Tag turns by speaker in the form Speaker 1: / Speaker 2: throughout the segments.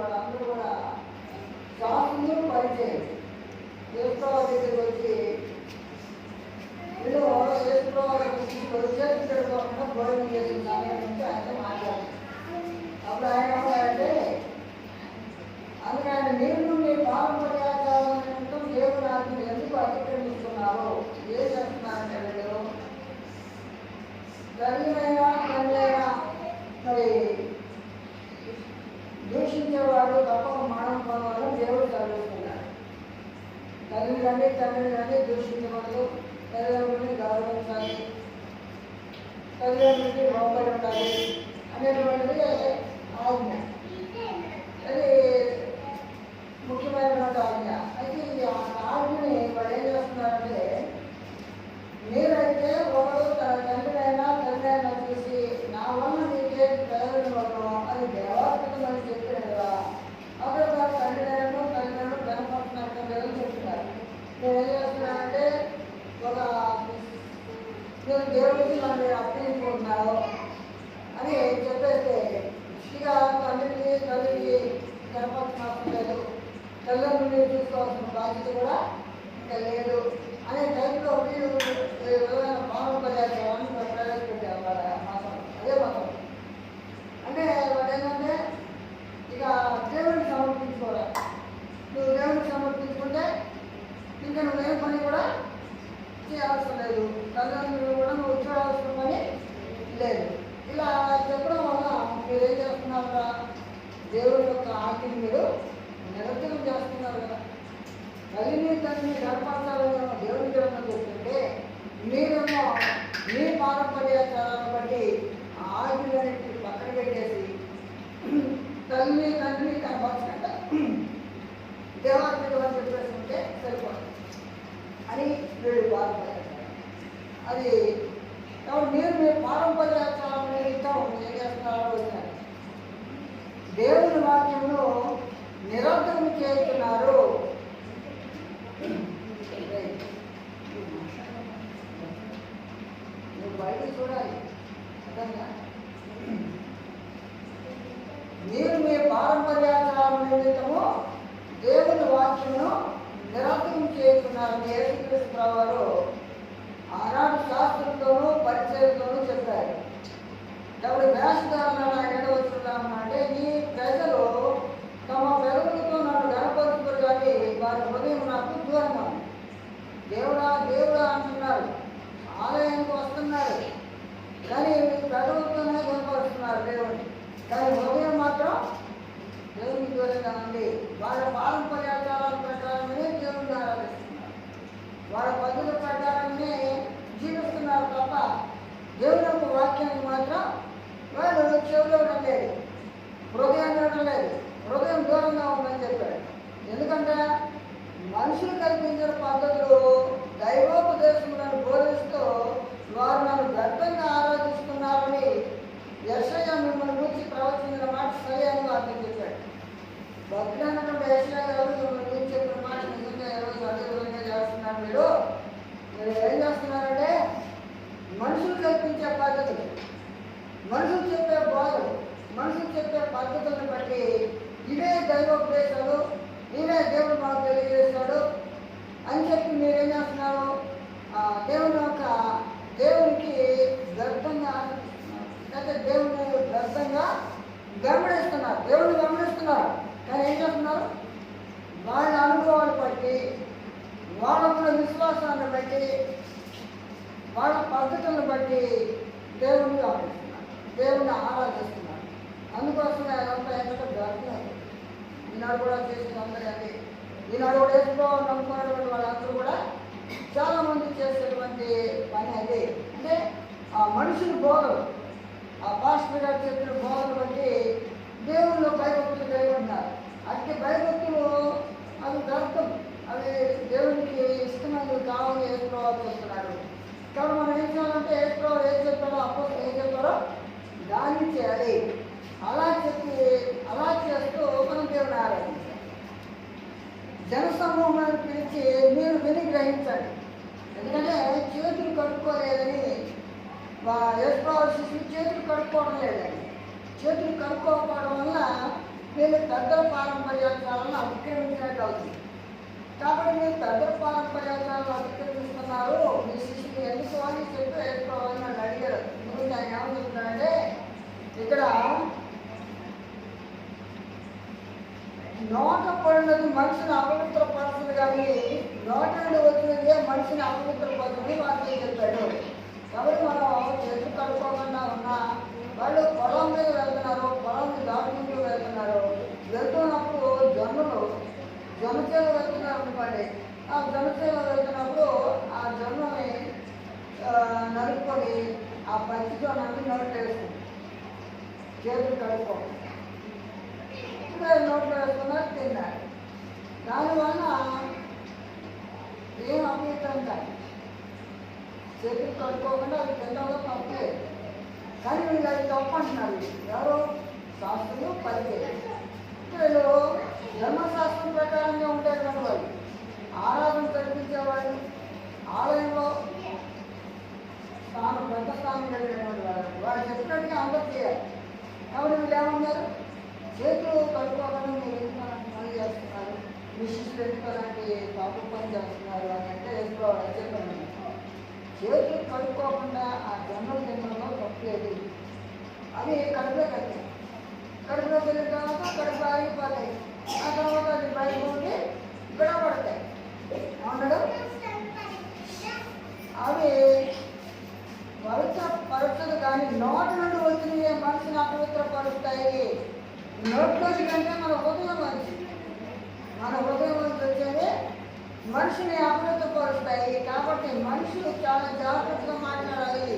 Speaker 1: వాళ్ళందరూ కూడా శాస్త్రులు పరిచయం చేసుకోవాలి దగ్గరికి వచ్చి వీళ్ళు చేసుకోవాలి వచ్చేసి పెట్టుకోకుండా భోజనం చేసిన సమయం నుంచి ఆయన మాట్లాడారు అప్పుడు ఆయన ఏమన్నారంటే అందుకని మీరు మీ పారంపర్యాచారం దేవుడు నాకు ఎందుకు అతిక్రమిస్తున్నారు ఏం చేస్తున్నారంటే వీళ్ళు తల్లినైనా తండ్రైనా మరి దూషించేవాడు తప్పక మానవ పొందాలని దేవుడు చదువుతున్నాడు తల్లిని కానీ తండ్రిని కానీ దూషించకూడదు తల్లిదండ్రులని గౌరవించాలి. తల్లిదండ్రులకి లోపలి ఉండాలి అనేటువంటిది ఆజ్ఞ. అది ముఖ్యమైనటువంటి ఆజ్ఞ. అయితే ఈ ఆజ్ఞని వాళ్ళు ఏం చేస్తున్నారంటే మీరైతే ఒకరు తన తండ్రినైనా తండ్రైనా చూసి నా వల్ల నీకే ప్రయోజనం అవ్వడం అది దేవాత్మకమని చెప్పారు కదా అప్పుడు వారు తండ్రినైనా తల్లినైనా కనపడుతున్నారు లేదని చెప్తున్నారు నేను ఏం చేస్తున్నానంటే ఒక నేను దేవుడికి నన్ను అప్పగించుకుంటున్నాను అని చెప్పేస్తే ఇక తండ్రికి తల్లికి కనపడుతున్న లేదు తల్లిదండ్రులు చూసుకోవాల్సిన బాధ్యత కూడా ఇంకా లేదు అనే టైంలో వీళ్ళు ఈ విధమైన పారంపర్యాన్ని ప్రవేశపెట్టారు వాళ్ళ మతం అదే మతం అంటే వాడు ఏంటంటే ఇక దేవుడికి సమర్పించుకోవాలి నువ్వు దేవుడికి సమర్పించుకుంటే ఇంకా నువ్వేం పని కూడా చేయాల్సిన లేదు. తల్లిదండ్రులు కూడా నువ్వు చూడాల్సిన పని లేదు. ఇలా చెప్పడం వల్ల మీరు ఏం చేస్తున్నారా దేవుడి యొక్క ఆకిని మీరు నిరంతరం చేస్తున్నారు కదా. తల్లిని తల్లిని గడపడాలని దేవుడికి గ్రంథం చెప్తుంటే మీరేమో మీ పారంపర్యాచారాన్ని బట్టి ఆ పక్కన పెట్టేసి తల్లి తండ్రిని కనపరచుకుంటారు దేవాత్మికం చెప్పేసి అని వీడు బాధపడ్డారు అది కాబట్టి మీరు మీ పారంపర్యాచారం నిమిత్తం ఏం చేస్తున్నారో వచ్చారు దేవుని వాక్యంలో నిరంతరం చేస్తున్నారు. నువ్వు బయట చూడాలి అర్థంగా? మీరు మీ పారంపర్యాచారం నిమిత్తము యేసుక్రీస్తు వారు ఆనాడు శాస్త్రంతోనూ పరిచయంతోనూ చెప్పారు. కాబట్టి వేషధారణ ఆయన అంటే ఈ ప్రజలు తమ పెరుగులతో నన్ను గణపరుచుతారు కానీ వారి హృదయం నాకు దూరంగా దేవుడా దేవుడా అంటున్నారు. ఆలయానికి వస్తున్నారు. కానీ పెదవులతోనే కనపరుస్తున్నారు దేవుడిని కానీ హృదయం మాత్రం దేవునికి దూరంగా ఉంది. వాళ్ళ పారంపర్యాచారాల ప్రకారమే దేవుని ఆరాధిస్తున్నారు వాళ్ళ పద్ధతుల ప్రకారమే జీవిస్తున్నారు తప్ప దేవుని యొక్క వాక్యానికి మాత్రం వాళ్ళు చెవులో లేదు హృదయాన్ని వినడం లేదు హృదయం దూరంగా ఉందని చెప్పాడు ఎందుకంటే మనుషులు కల్పించిన పద్ధతులు దైవోపదేశములను బోధిస్తూ వారు నన్ను వ్యర్థంగా ఆరాధిస్తున్నారని యశయ మిమ్మల్ని గురించి ప్రవచించిన మాట సరి అని అర్థం చెప్పాడు భక్తులైనటువంటి యశయ గారు మిమ్మల్ని గురించి చెప్పిన మాట నిజంగా ఈరోజు అదే విధంగా చేస్తున్నారు నేను ఏం చేస్తున్నారంటే మనుషులు కల్పించే పద్ధతులు. మనుషులు చెప్పే బోధలు మనుషులు చెప్పే పద్ధతులను బట్టి ఇవే దైవోపదేశాలు ఇవే దేవుడు మాకు తెలియజేశాడు అని చెప్పి మీరేం చేస్తున్నారు? దేవుని యొక్క దేవునికి వ్యర్థంగా లేకపోతే దేవుని వ్యర్థంగా గమనిస్తున్నారు. దేవుని గమనిస్తున్నారు. కానీ ఏం చేస్తున్నారు? వాళ్ళ అనుభవాలు బట్టి వాళ్ళకున్న విశ్వాసాన్ని బట్టి వాళ్ళ పద్ధతులను బట్టి దేవుని ఆలోచిస్తున్నారు దేవుడిని ఆరాధిస్తున్నారు అందుకోసమే అదంతా ఏంటంటే వ్యర్థం ఈనాడు కూడా చేసిన అందరూ అది ఈనాడు కూడా వేసుకో నమ్ముకున్నటువంటి వాళ్ళందరూ కూడా చాలామంది చేసేటువంటి పని అది. అంటే ఆ మనుషులు బోధలు ఆ పాస్టర్ గారు చెప్పిన బోధలు బట్టి దేవుళ్ళు భయభక్తులు కలిగి ఉన్నారు. అట్టి భయభక్తులు అది వ్యర్థం. అవి దేవునికి ఇష్టమైనవి కావాలి వేసుకోవాల్సి వస్తున్నాడు కాబట్టి మనం ఏం చేయాలంటే వేసుకో ఏం చెప్పారో అప్పుడు ఏం చెప్పారో దాన్ని చేయాలి. అలా చెప్పి అలా చేస్తూ మనం దేవుని ఆరాధించాలి. జనసమూహాన్ని పిలిచి మీరు విని గ్రహించండి. ఎందుకంటే చేతులు కడుక్కోలేదని వేసుకోవాల్సి చేతులు కడుక్కోవడం లేదండి. చేతులు కడుక్కోకపోవడం వల్ల మీరు పెద్ద పెద్దల పారంపర్యాచారాలను అతిక్రమించినట్టు అవుతుంది. కాబట్టి మీరు పెద్దల పారంపర్యాచారాలను అతిక్రమిస్తున్నారు మీ శిష్యులు ఎందుకు అని చెప్పి వేసుకోవాలని నన్ను అడిగారు. ముందు ఆయన ఏమంటున్నాడంటే ఇక్కడ నోట పడినది మనిషిని అపవిత్రపరచదు కానీ నోట నుండి వచ్చినదే మనిషిని అపవిత్రపరచని వాళ్ళకి చెప్పాడు కాబట్టి మనం చెట్టు కడుక్కోకుండా ఉన్నా వాళ్ళు పొలం మీద వెళ్తున్నారు పొలం మీద దాటుకుంటూ వెళ్తున్నారు. వెళ్తున్నప్పుడు జొన్నలు జొన్న చేల వెళ్తున్నారు అనుకోండి ఆ జొన్న చేల వెళ్తున్నప్పుడు ఆ జొన్నని నరుక్కొని ఆ పచ్చి జొన్న అన్ని నోట్లో వేస్తుంది చేతులు కడుక్కోండి నోట్లో వేసుకున్నారు తిన్నారు. దానివల్ల ఏం అపవిత్రం కాదు. చేతులు కడుక్కోకుండా అది తినడంలో తప్పే. కానీ వీళ్ళు అది తప్పు అంటున్నారు ఎవరు శాస్త్రులు పరిచయం వీళ్ళు ధర్మశాస్త్రం ప్రకారంగా ఉండేటువంటి కనుక ఆరాధన జరిపించేవాళ్ళు ఆలయంలో స్థానం పెద్ద స్థానం కలిగినటువంటి వాళ్ళు వాళ్ళు చెప్పినట్టుగా అందరూ చేయాలి. కాబట్టి వీళ్ళు ఏమన్నారు? చేతులు కట్టుకోకుండా మీరు ఎందుకు పని చేస్తున్నారు? మీ శిష్యులు ఎందుకలాంటి పాపం పని చేస్తున్నారు? అని అంటే వేసుకోవాలి చెప్పండి చేతులు కడుక్కోకుండా ఆ జొన్నలు తినడంలో తప్పలేదు అది కడుపులో కట్టాయి కడుపులో కలిగిన తర్వాత కడుపు ఆగిపోతాయి. ఆ తర్వాత అది బయట ఉండి విడబడతాయి ఉండడు అవి పవిత్ర పరుచదు కానీ నోటి నుండి వచ్చినవి మనసుని అపవిత్రపరుస్తాయి నోట్లోకి కంటే మన హృదయం మంచి మన హృదయం నుంచి వచ్చేది మనిషిని అభివృద్ధిపరుస్తాయి కాబట్టి మనుషులు చాలా జాగ్రత్తగా మాట్లాడాలి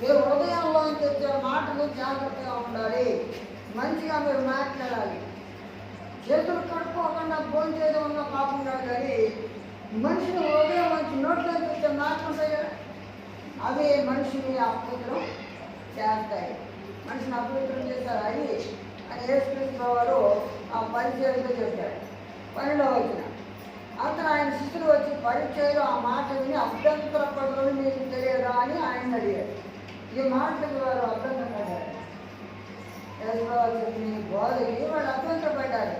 Speaker 1: మీ హృదయంలో వచ్చే మాటలు జాగ్రత్తగా ఉండాలి. మంచిగా మీరు మాట్లాడాలి. చేతులు కడుక్కోకుండా భోజనం చేయడం ఉన్న పాపం కాదు కానీ మనిషిని ఉదయం మంచి నోట్లో నుంచి వచ్చే ఉంటాయి కదా అవి మనిషిని అపవిత్రం చేస్తాయి. మనిషిని అపవిత్రం చేస్తారు. అవి అని యేసుక్రీస్తు వారు ఆ పరిచయంతో చెప్పాడు పనిలో వచ్చిన అతను ఆయన శిష్యులు వచ్చి పరిచయం ఆ మాట విని అభ్యంతర మీకు తెలియదా అని ఆయన అడిగాడు ఈ మాటలకు వారు అభ్యంతరం పడ్డారు చెప్పిన బోధకి వాళ్ళు అభ్యంతరపడ్డారు.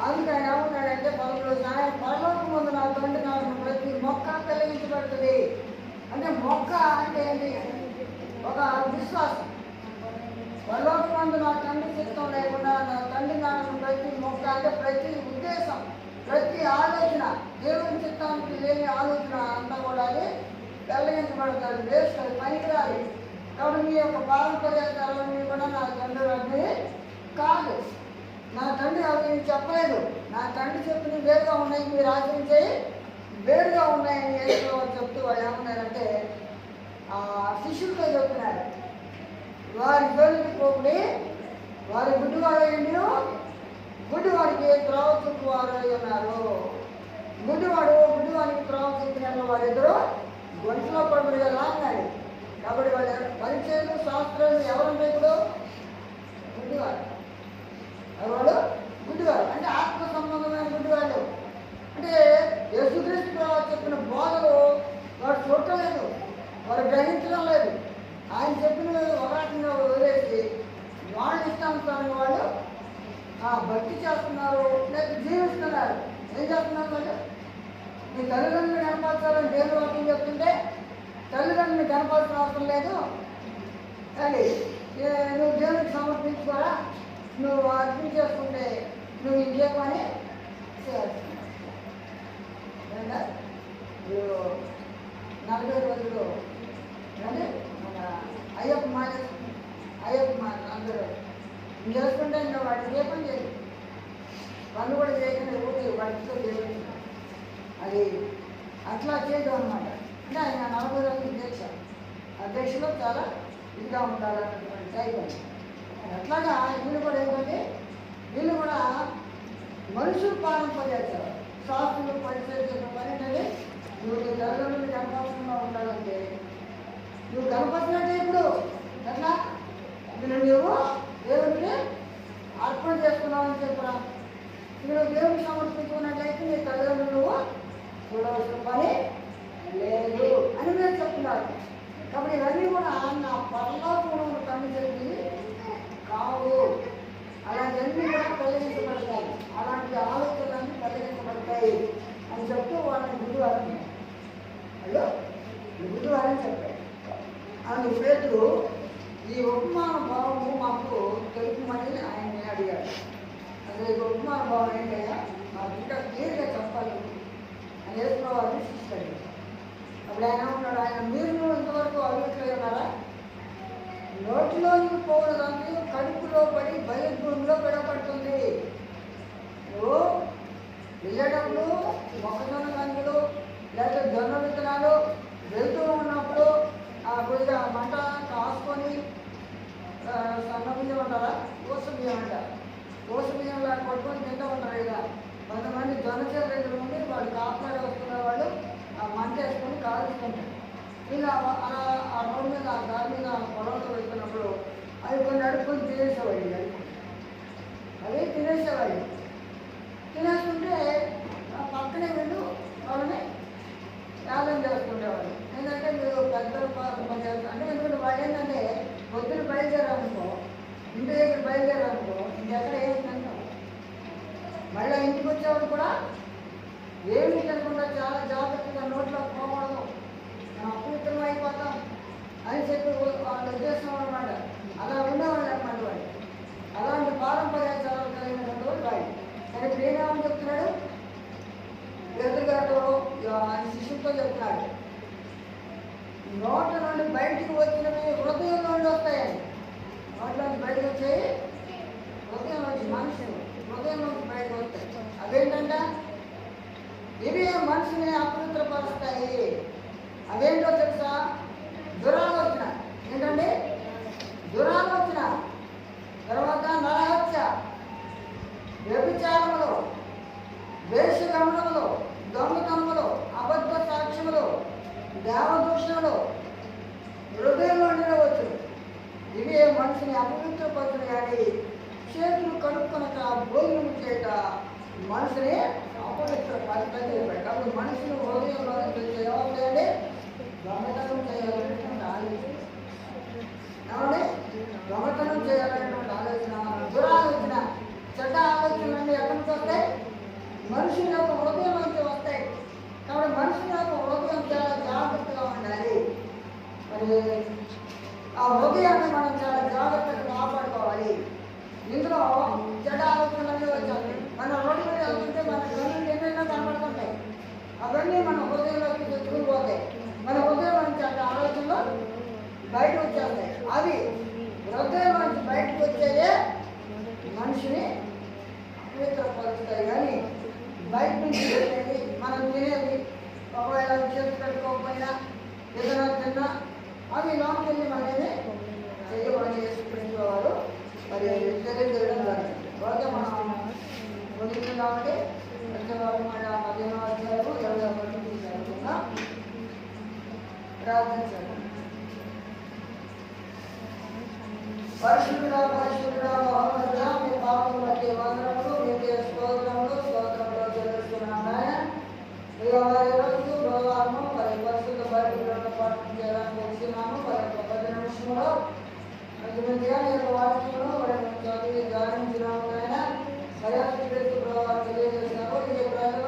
Speaker 1: అందుకు ఆయన ఏమన్నాడంటే పదకొండు ఆయన పరలోకం ముందు నా తండ్రి నాకు ప్రతి మొక్క కలిగించబడుతుంది అంటే మొక్క అంటే ఏంటి? ఒక విశ్వాసం. పరలోకం ముందు నా తండ్రి చిత్తం లేకుండా నా తండ్రి నాకు ప్రతి మొక్క అంటే ప్రతి ఉద్దేశం ప్రతి ఆలోచన దేవుని చిత్తానికి లేని ఆలోచన అంతా కూడా అది వెల్లగించబడతాడు వేస్ట్ అది పనికిరాలి కాబట్టి మీ యొక్క పారంపర్యాచారాలన్నీ కూడా నా తండ్రి అన్నీ కాదు. నా తండ్రి అవి చెప్పలేదు. నా తండ్రి చెప్పిన వేరుగా ఉన్నాయి మీరు ఆచరించేవి వేరుగా ఉన్నాయని ఏదో చెప్తూ వాళ్ళు ఏమన్నారంటే శిష్యులతో చెప్తున్నారు వారి జోలికి పోకుడి వారి గుడ్డివాడు గుడ్డివాడికి త్రోవ చుట్టూ వారు గుడ్డివాడు గుడ్డివాడికి త్రోవ చూపిన వారిద్దరూ గొంతులో పడుతుంది కదా అన్నాడు కాబట్టి వాళ్ళు పరిచయం శాస్త్రాలు ఎవరు ఇప్పుడు? గుడ్డివాడు ఎవరు? గుడ్డివాడు అంటే ఆత్మ సంబంధమైన గుడ్డివాడు అంటే యేసుక్రీస్తు ప్రభు చెప్పిన బోధలు వాడు చూడలేదు వారు గ్రహించడం లేదు. ఆయన చెప్పిన ఒకటిగా వదిలేసి వాళ్ళు ఇష్టానుసారంగా వాళ్ళు ఆ భక్తి చేస్తున్నారు లేదా జీవిస్తున్నారు. ఏం చేస్తున్నారు వాళ్ళు? మీ తల్లిదండ్రులు కనపరచాలని దేవుడు వాక్యం చెప్తుంటే తల్లిదండ్రులు కనపరచిన అవసరం లేదు. కానీ నువ్వు దేవునికి సమర్పించుకోరా? నువ్వు అర్పణ చేసుకుంటే నువ్వు ఇండియా పని చేయాల్సిందే ఏంటా? నలభై రోజులు అంటే మన అయ్యప్ప మాల అయ్యప్ప మాల అందరూ నువ్వు చేసుకుంటే ఇంకా వాడికి ఏ పని చేయదు పనులు కూడా చేయకుండా ఊరి వాటితో చేయలేదు అది అట్లా చేయడం అనమాట అంటే ఆయన నలభై రోజులు దీక్ష. ఆ దీక్షలో చాలా ఇదిగా ఉండాలన్నటువంటి టైప్ అట్లాగా వీళ్ళు కూడా ఏంటంటే వీళ్ళు కూడా మనుషులు పారంపర్యాచారు శాస్త్రులు పరిచయం చెప్పిన పని ఏంటంటే నువ్వు జరగడం తల్లిదండ్రులు కనపడకుండా ఉండాలంటే నువ్వు కనపడినట్టే ఇప్పుడు ఎట్లా? ఇప్పుడు నువ్వు దేవుడికి అర్పణ చేసుకున్నావని చెప్పరా మీరు దేవుడికి సమర్పించుకున్నట్లయితే నీ తల్లిదండ్రులు నువ్వు చూడవలసిన పని లేదు అని మీరు చెప్తున్నారు. కాబట్టి ఇవన్నీ కూడా నా పరలోకంలో తండ్రి రావు. అలాంటివన్నీ కూడా పరిగణించబడతాయి. అలాంటి ఆలోచనలన్నీ పరిగణించబడతాయి అని చెప్తూ వాళ్ళని గురువారం హలో? గురువారం చెప్పాడు అని పేరు ఈ ఉపమాన భావము మాకు తెలుపుమని ఆయన్ని అడిగాడు అసలు ఈ ఉపమాన భావం ఏంటయ్యా? మా ఇంకా క్లియర్గా చెప్పాలి. అని వేసుకోవాలని సృష్టించాడు అప్పుడు ఆయన ఉన్నాడు ఆయన మీరు ఇంతవరకు అడుగుతున్నారా నోటిలోకి పోవడానికి కడుపులో పడి బయలుభూమిలో విడపడుతుంది నువ్వు వెళ్ళేటప్పుడు మొక్కజొన్న కంకులు లేదా జొన్న విత్తనాలు వెళ్తూ ఉన్నప్పుడు ఆ కొద్దిగా మంట కాసుకొని సన్న బియ్యం అంటారా? కోస బియ్యం అంటారు. కోస బియ్యం లాగా కొట్టుకొని తింటూ ఉంటారు ఇక కొంతమంది జొన్న చేతులు దగ్గర ఉండి వాళ్ళు కాపాడి వస్తున్న వాళ్ళు ఆ మంట వేసుకొని కాల్చుకుంటారు ఇలా అలా ఆ రోడ్డు మీద ఆ దారి మీద పొలంలో వెళ్తున్నప్పుడు అవి కొన్ని అడుపుకొని తినేసేవాడి అవి తినేసేవాడి తినేస్తుంటే ఆ పక్కనే వీళ్ళు వాళ్ళని యాగం చేసుకునేవాళ్ళు ఎందుకంటే మీరు పెద్దలు పాపం అంటే ఎందుకంటే వాళ్ళు ఏంటంటే పొద్దున బయలుదేరాలనుకో ఇంటి దగ్గర బయలుదేరాలనుకో ఇంకెక్కడ ఎక్కడ తింటాం మళ్ళీ ఇంటికి వచ్చేవాడు కూడా ఏమి తినకుండా చాలా జాగ్రత్తగా నోట్లో పోకూడదు మనం అపవిత్రం అయిపోతాం అని చెప్పి వాళ్ళ ఉద్దేశం అనమాట అలా ఉండేవాళ్ళు అనమాట వాళ్ళు అలాంటి పారంపర్యాచారాలు కలిగినటువంటి వాడు వాళ్ళు కానీ ఇప్పుడు ఏమేమని చెప్తున్నాడు ఎదురుగాడు ఆయన శిష్యులతో చెప్తున్నాడు నోట నుండి బయటికి వచ్చినవి హృదయం నుండి వస్తాయని నోట్లో నుంచి బయటకు వచ్చాయి హృదయం నుంచి మనుషులు హృదయం నుంచి బయటకు వస్తాయి. అవేంటంట? ఇవి మనిషిని అపవిత్రపరుస్తాయి. అవేంటో తెలుసా? దురాలోచన. ఏంటండి? దురాలోచన. తర్వాత నరహత్య. వ్యభిచారములు. వేషగమనములు దేవదూషణలు హృదయంలో ఉండవచ్చు ఇవి మనిషిని అపవిత్రపరచును కానీ చేతులు కనుక్కొనక భోజనం చేయట మనిషిని అపవిత్ర అప్పుడు కాబట్టి మనిషిని హృదయంలో చేయాలి? దొంగతనం చేయాలనేటువంటి ఆలోచన. ఏమండి దొంగతనం చేయాలనేటువంటి ఆలోచన దురాలోచన చెడ్డ ఆలోచనలన్నీ ఎక్కడి నుంచి వస్తాయి? మనుషుల యొక్క హృదయం నుంచి వస్తాయి. కాబట్టి మనుషుల యొక్క హృదయం చాలా జాగ్రత్తగా ఉండాలి. మరి ఆ హృదయాన్ని మనం చాలా జాగ్రత్తగా కాపాడుకోవాలి. ఇందులో చెడ్డ ఆలోచనలు వచ్చాయి మన వచ్చేవారు మన పదిహేను అధ్యాయము ఇరవై ఒకటి నుంచి చదువుకుందాం ప్రార్థన చేద్దాం పరిశుద్ధుడా పరిశుద్ధుడా మహోన్నతుడా మీ పాపం బట్టి వందనములు మీకే స్తోత్రములు స్తోత్రములు చెల్లిస్తున్నాం నాయన ఇక వారి రోజు భగవాను వారి పరిశుద్ధ బయటలను పాఠం చేయడానికి వచ్చినాము వారి యొక్క పది నిమిషంలో మంచిగా నేను వాక్యంలో వారి చదివి ధ్యానించినాము నాయన మర్యాదకు ప్రభావం తెలియజేశారు ఈ ప్రజలు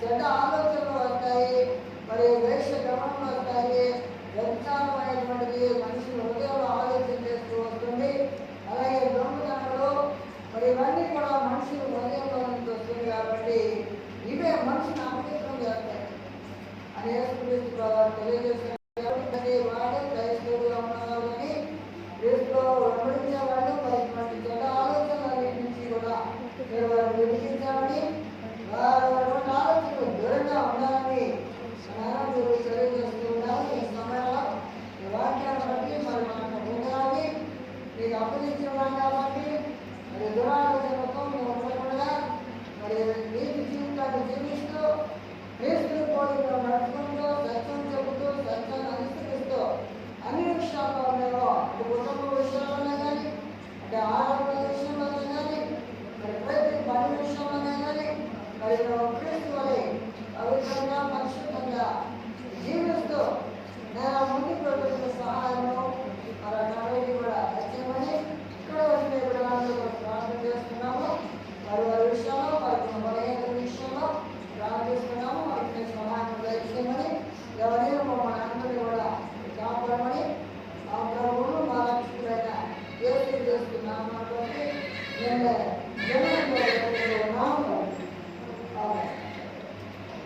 Speaker 1: చెడ్డ ఆలోచనలు వస్తాయి మరి వేష క్రమంలో వస్తాయి. వ్యభిచారమైనటువంటిది మనిషి హృదయంలో ఆలోచన చేస్తూ వస్తుంది. అలాగే బ్రహ్మతనములు మరి ఇవన్నీ కూడా మనిషి హృదయంలో నుంచి వస్తుంది కాబట్టి ఇవే మనిషిని అపవిత్రం చేస్తాయి. అని యేసుక్రీస్తు తెలియజేస్తారు